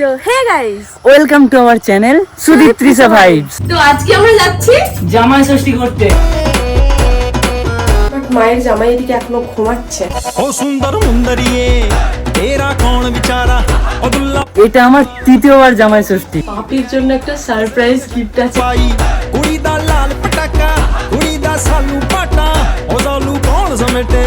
So hey guys welcome to our channel Sudip Trisha vibes তো আজকে আমরা যাচ্ছি জামাই ষষ্ঠী করতে। মায়ের জামাই এদিকে এখনও ঘুমাচ্ছে। ও সুন্দর মুন্দরিয়ে এরা কোন বিচারা? অদুল্লা এটা আমার তৃতীয়বার জামাই ষষ্ঠী। পাপির জন্য একটা সারপ্রাইজ গিফট আছে। কুড়ি দা লাল পটাকা কুড়ি দা সালু পাটা ও দলু কোন জমেটে?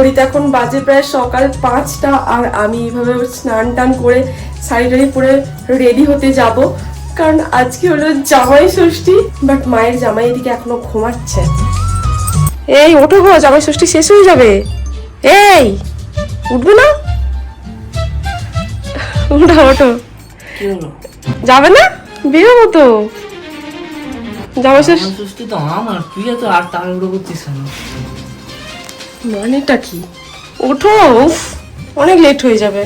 ঘড়িতে এখন বাজে প্রায় সকাল পাঁচটা আর আমি এইভাবে স্নান টান করে শাড়ি টাড়ি পরে রেডি হতে যাব। কারণ আজকে হলো জামাই ষষ্ঠী বাট মায়ের জামাই এদিকে এখনও ঘুমাচ্ছে। এই ওঠো গো জামাই ষষ্ঠী শেষ হয়ে যাবে। এই উঠবে না? ওঠো। ওঠো যাবে না? বেরোবো তো। জামাই ষষ্ঠী তো আমার তুই তো আর তাড়াহুড়ো করছিস কেন? মানেটা কি? ওঠো অনেক লেট হয়ে যাবে।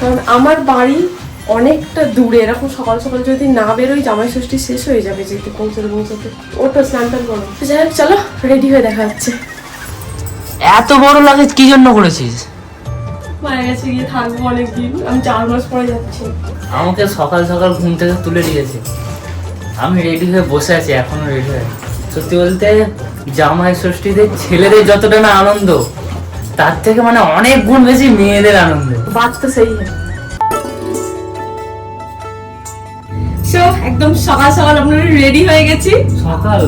কারণ আমার বাড়ি অনেকটা দূরে এরকম সকাল সকাল যদি না বেরোই জামাই ষষ্ঠী শেষ হয়ে যাবে যেতে পৌঁছতে পৌঁছতে। ওঠো স্নান টান করো। যাই হোক চলো রেডি হয়ে দেখা যাচ্ছে এত বড় লাগেজ কি জন্য করেছিস? মায়ের কাছে গিয়ে থাকব অনেকদিন। আমি চার মাস পরে যাচ্ছি। আমাকে সকাল সকাল ঘুম থেকে তুলে দিয়েছে আমি রেডি হয়ে বসে আছি এখনও রেডি হয়ে সত্যি বলতে জামাই ষষ্ঠীতে ছেলেদের যতটা না আনন্দ তার থেকে মানে অনেক গুণ বেশি মেয়েদের আনন্দ। বাত তো সেই। সো একদম সকাল সকাল আমরা রেডি হয়ে গেছি। সকাল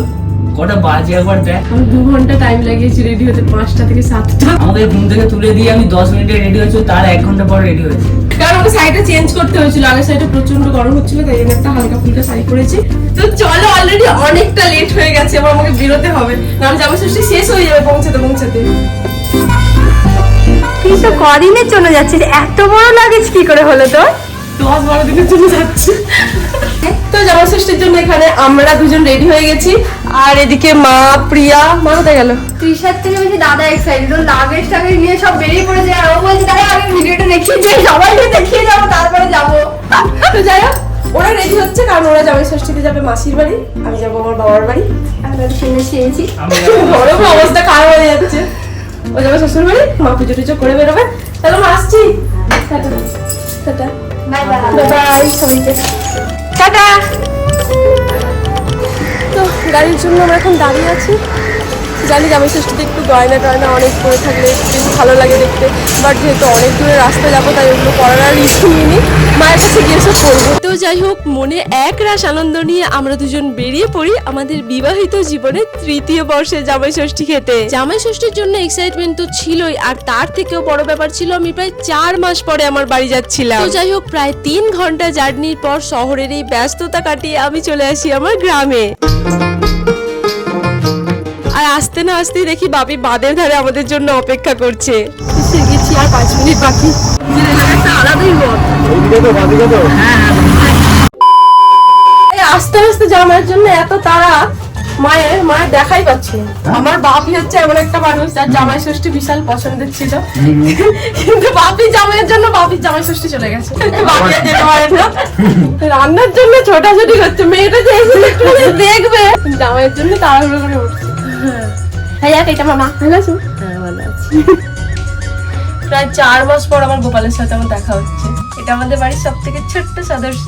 কটা বাজে একবার দেখ। আমি দু ঘণ্টা টাইম লাগিয়েছি রেডি হতে পাঁচটা থেকে সাতটা। আমাকে ঘুম থেকে তুলে দিয়ে আমি দশ মিনিটে রেডি হয়েছি তার এক ঘণ্টা পর রেডি হয়েছি। কারণ আমাকে শাড়িটা চেঞ্জ করতে হয়েছিল। আগের শাড়িটা প্রচণ্ড গরম হচ্ছিল তাই জন্য একটা হালকা ফুলকা শাড়ি পরেছি। তো চলো অলরেডি অনেকটা লেট হয়ে গেছে এবার আমাকে বেরোতে হবে। কারণ জামা ষষ্ঠী শেষ হয়ে যাবে পৌঁছাতে পৌঁছাতে। তুই তো কদিনের জন্য যাচ্ছিস? এত বড় লাগেজ কি করে হলো তোর? দশ বারো দিনের জন্য যাচ্ছি। তো জামা ষষ্ঠীর জন্য এখানে আমরা দুজন রেডি হয়ে গেছি। আর এদিকে মা প্রিয়া মা কোথায় গেল? তৃষার থেকে বেশি দাদা এক্সাইটেড ওর লাগেজ টাগেজ নিয়ে সব বেরিয়ে পড়েছে। আর ও বলছে তাহলে আগে ভিডিওটা দেখিয়ে যাই সবাইকে দেখিয়ে যাব তারপরে যাব। তো যাই হোক ওরা রেডি হচ্ছে কারণ ওরা জামাই ষষ্ঠীতে যাবে মাসির বাড়ি আমি যাব আমার বাবার বাড়ি। আমরা শুনে শিখেছি বড় অবস্থা খারাপ হয়ে যাচ্ছে? ও যাবে শ্বশুর বাড়ি? মা পুজো টুজো করে বেরোবে। তাহলে মা আসছি। Tata. Tata bye bye bye সবাইকে। টাটা। তো গাড়ির জন্য আমরা এখন দাঁড়িয়ে আছি। জানি জামাই ষষ্ঠীতে একটু গয়না টয়না অনেক করে থাকলে বেশি ভালো লাগে দেখতে বাট যেহেতু অনেক দূরে রাস্তা যাব, তাই ওগুলো করার আর ইস্যু নিইনি। মায়ের কাছে গিয়ে সব করব তো যাই হোক, মনে এক রাস আনন্দ নিয়ে আমরা দুজন বেরিয়ে পড়ি আমাদের বিবাহিত জীবনে তৃতীয় বর্ষে জামাই ষষ্ঠী খেতে। জামাই ষষ্ঠীর জন্য এক্সাইটমেন্ট তো ছিলই, আর তার থেকেও বড় ব্যাপার ছিল আমি প্রায় চার মাস পরে আমার বাড়ি যাচ্ছিলাম। তো যাই হোক, প্রায় তিন ঘণ্টা জার্নির পর শহরের এই ব্যস্ততা কাটিয়ে আমি চলে আসি আমার গ্রামে। আসতে না আসতেই দেখি বাপি বাদের ধারে আমাদের জন্য অপেক্ষা করছে। গেছি আর পাঁচ মিনিট বাকি। একটা আলাদাই আস্তে আস্তে জামার জন্য এত তারা মায়ের মায়ের দেখাই পাচ্ছি। আমার বাপি হচ্ছে এমন একটা মানুষ যার জামাই ষষ্ঠী বিশাল পছন্দের ছিল। কিন্তু বাপি জামাইয়ের জন্য বাপি জামাই ষষ্ঠী চলে গেছে। বাপি আর যেতে পারে না। রান্নার জন্য ছোটাছুটি করছে মেয়েটা যে এসে একটু দেখবে। জামাইয়ের জন্য তাড়াহুড়ো করে উঠছে। হ্যাঁ। হ্যাঁ, হ্যাঁ, প্রায় চার মাস পর আমার গোপালের সাথে আমার দেখা হচ্ছে। এটা আমাদের বাড়ির সব থেকে ছোট্ট সদস্য।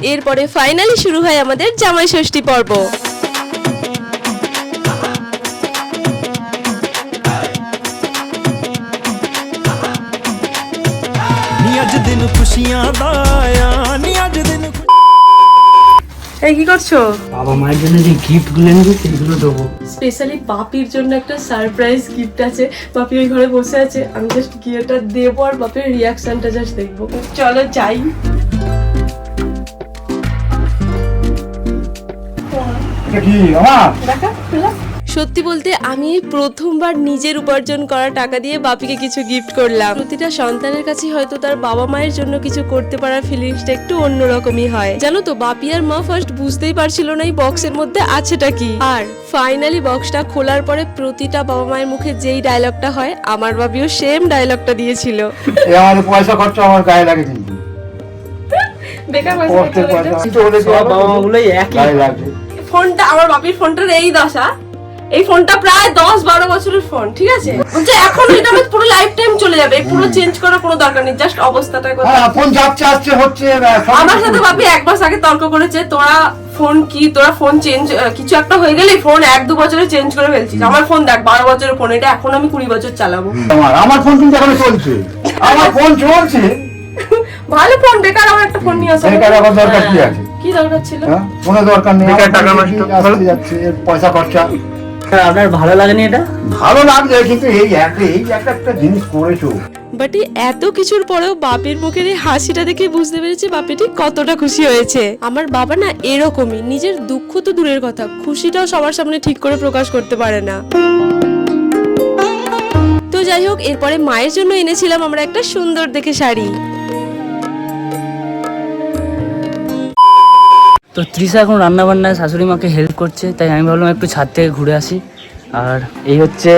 এরপরে ফাইনালি শুরু হয় আমাদের জামাই ষষ্ঠী পর্ব। খুশিয়া দায়া এই কি করছ? বাবা মায়ের জন্য যে গিফটগুলো এনেছি সেগুলো দেবো। স্পেশালি বাপির জন্য একটা সারপ্রাইজ গিফট আছে। বাপি ওই ঘরে বসে আছে আমি জাস্ট গিয়ে ওটা দেবো আর বাপির রিয়াকশনটা জাস্ট দেখব। চলো যাই। দেখা খোলা? সত্যি বলতে আমি প্রথমবার নিজের উপার্জন করা টাকা দিয়ে বাপিকে কিছু গিফট করলাম। প্রতিটা সন্তানের কাছে হয়তো তার বাবা মায়ের জন্য কিছু করতে পারার ফিলিংসটা একটু অন্যরকমই হয়। জানো তো বাপি আর মা ফার্স্ট বুঝতেই পারছিল না এই বক্সের মধ্যে আছেটা কি। আর ফাইনালি বক্সটা খোলার পরে প্রতিটা বাবা মায়ের মুখে যেই ডায়লগটা হয় আমার বাবিও সেম ডায়লগটা দিয়েছিল। এ আমাদের পয়সা খরচা আমার গায়ে লাগে কিন্তু বেকার পয়সা হলে? বাবা মাগুলোই একই। গায়ে লাগে ফোনটা আমার বাপির ফোনটার এই দশা। এই ফোনটা প্রায় দশ বারো বছরের ফোন ঠিক আছে? বলছে এখন এটা আমার পুরো লাইফ টাইম চলে যাবে। পুরো চেঞ্জ করার কোনো দরকার নেই জাস্ট অবস্থাটা হ্যাঁ ফোন যাচ্ছে আসছে হচ্ছে আমার সাথে। বাপি এক মাস আগে তর্ক করেছে তোরা ফোন কি তোরা ফোন চেঞ্জ কিছু একটা হয়ে গেলে ফোন এক দু বছরে চেঞ্জ করে ফেলছিস। আমার ফোন দেখ বারো বছরের ফোন এটা এখন আমি কুড়ি বছর চালাবো। আমার আমার ফোন কিন্তু এখনও চলছে। আমার ফোন চলছে। ভালো ফোন বেকার আমার একটা ফোন নিয়ে আসা। সেটার আবার দরকার কি আছে? কি দরকার ছিল? হ্যাঁ কোনো দরকার নেই। বেকার টাকা নষ্ট। আসতে যাচ্ছে পয়সা খরচা। আপনার ভালো লাগেনি এটা? ভালো লাগছে কিন্তু এই একটা এই একটা একটা জিনিস করেছ। বাট এত কিছুর পরেও বাপের মুখের এই হাসিটা দেখে বুঝতে পেরেছি বাপিটি কতটা খুশি হয়েছে। আমার বাবা না এরকমই নিজের দুঃখ তো দূরের কথা খুশিটাও সবার সামনে ঠিক করে প্রকাশ করতে পারে না। তো যাই হোক এরপরে মায়ের জন্য এনেছিলাম আমরা একটা সুন্দর দেখে শাড়ি। তো তৃষা এখন রান্নাবান্নায় শাশুড়ি মাকে হেল্প করছে তাই আমি ভাবলাম একটু ছাদ থেকে ঘুরে আসি। আর এই হচ্ছে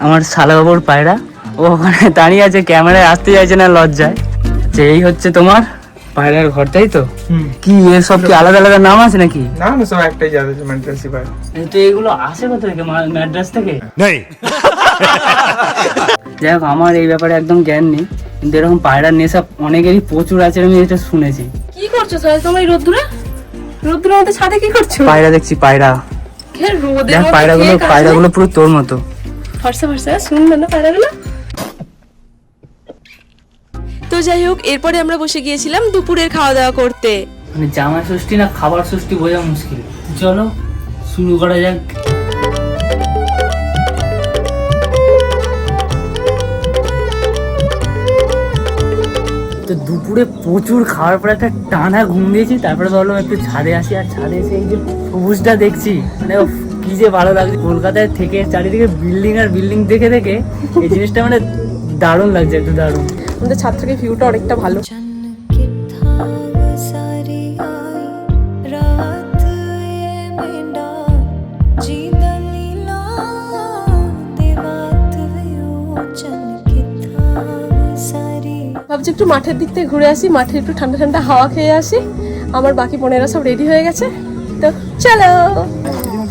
আমার শালাবাবুর পায়রা। ও ওখানে দাঁড়িয়ে আছে ক্যামেরায় আসতে চাইছে না লজ্জায়। যে এই হচ্ছে তোমার পায়রার ঘর তাই তো? কি এর সব কি আলাদা আলাদা নাম আছে নাকি? না না সব একটাই যাবে মেন্টাল পায় তো এগুলো আসে কোথা থেকে মা- ম্যাড্রাস থেকে? যাই হোক আমার এই ব্যাপারে একদম জ্ঞান নেই কিন্তু এরকম পায়রার নেশা অনেকেরই প্রচুর আছে আমি এটা শুনেছি। কি করছ সোহেল? তোমার এই রোদ্দুরে? রোদ্দুরের মধ্যে ছাদে কি করছ? পায়রা দেখছি পায়রা। রোদের পায়রাগুলো পায়রাগুলো পুরো তোর মতো। ফর্সা ফর্সা সুন্দর না পায়রাগুলো? তো যাই হোক এরপরে আমরা বসে গিয়েছিলাম দুপুরের খাওয়া দাওয়া করতে। মানে জামা ষষ্ঠী না খাবার ষষ্ঠী বোঝা মুশকিল। চলো শুরু করা যাক। তো দুপুরে প্রচুর খাওয়ার পরে একটা টানা ঘুম দিয়েছি, তারপরে বললাম একটু ছাদে আসি, আর ছাদে এসে এই যে সবুজটা দেখছি মানে কি যে ভালো লাগছে। কলকাতায় থেকে চারিদিকে বিল্ডিং আর বিল্ডিং দেখে দেখে এই জিনিসটা মানে দারুণ লাগছে, একটু দারুণ। আমাদের ছাদ থেকে ভিউটা অনেকটা ভালো। ভাবছি একটু মাঠের দিক থেকে ঘুরে আসি মাঠে একটু ঠান্ডা ঠান্ডা হাওয়া খেয়ে আসি। আমার বাকি বোনেরা সব রেডি হয়ে গেছে। তো চলো।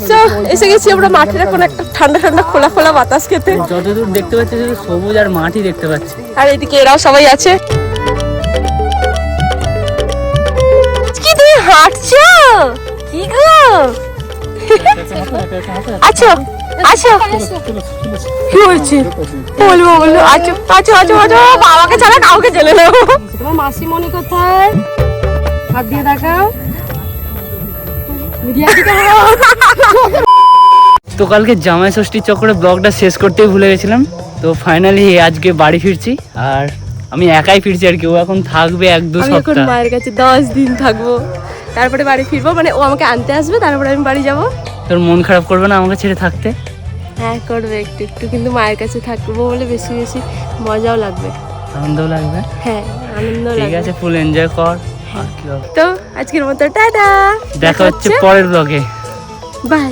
তো এসে গেছি আমরা মাঠের এখন একটা ঠান্ডা ঠান্ডা খোলা খোলা বাতাস খেতে। যতদূর দেখতে পাচ্ছি শুধু সবুজ আর মাটি দেখতে পাচ্ছি। আর এদিকে এরাও সবাই আছে। কি তুমি হাঁটছো? কি গো? আচ্ছা আচ্ছা। কি হয়েছে? বলব বলব। আচ্ছা আচ্ছা বাবাকে ছাড়া কাউকে জেলে নেব। তোমার মাসিমণি কোথায়? হাত দিয়ে দেখাও। তো কালকে জামাই ষষ্ঠীর চক্করে ব্লগটা শেষ করতেই ভুলে গেছিলাম। তো ফাইনালি আজকে বাড়ি ফিরছি। আর আমি একাই ফিরছি আর কি। ও এখন থাকবে এক দু এখন সপ্তাহ। মায়ের কাছে দশ দিন থাকব। তারপরে বাড়ি ফিরবো। মানে ও আমাকে আনতে আসবে তারপরে আমি বাড়ি যাব। তোর মন খারাপ করবে না আমাকে ছেড়ে থাকতে? হ্যাঁ করবে একটু একটু। কিন্তু মায়ের কাছে থাকব বলে বেশি বেশি মজাও লাগবে। আনন্দও লাগবে? হ্যাঁ আনন্দ ঠিক আছে ফুল এনজয় কর। তো আজকের মতো টাটা! দেখা হচ্ছে পরের ব্লগে বাই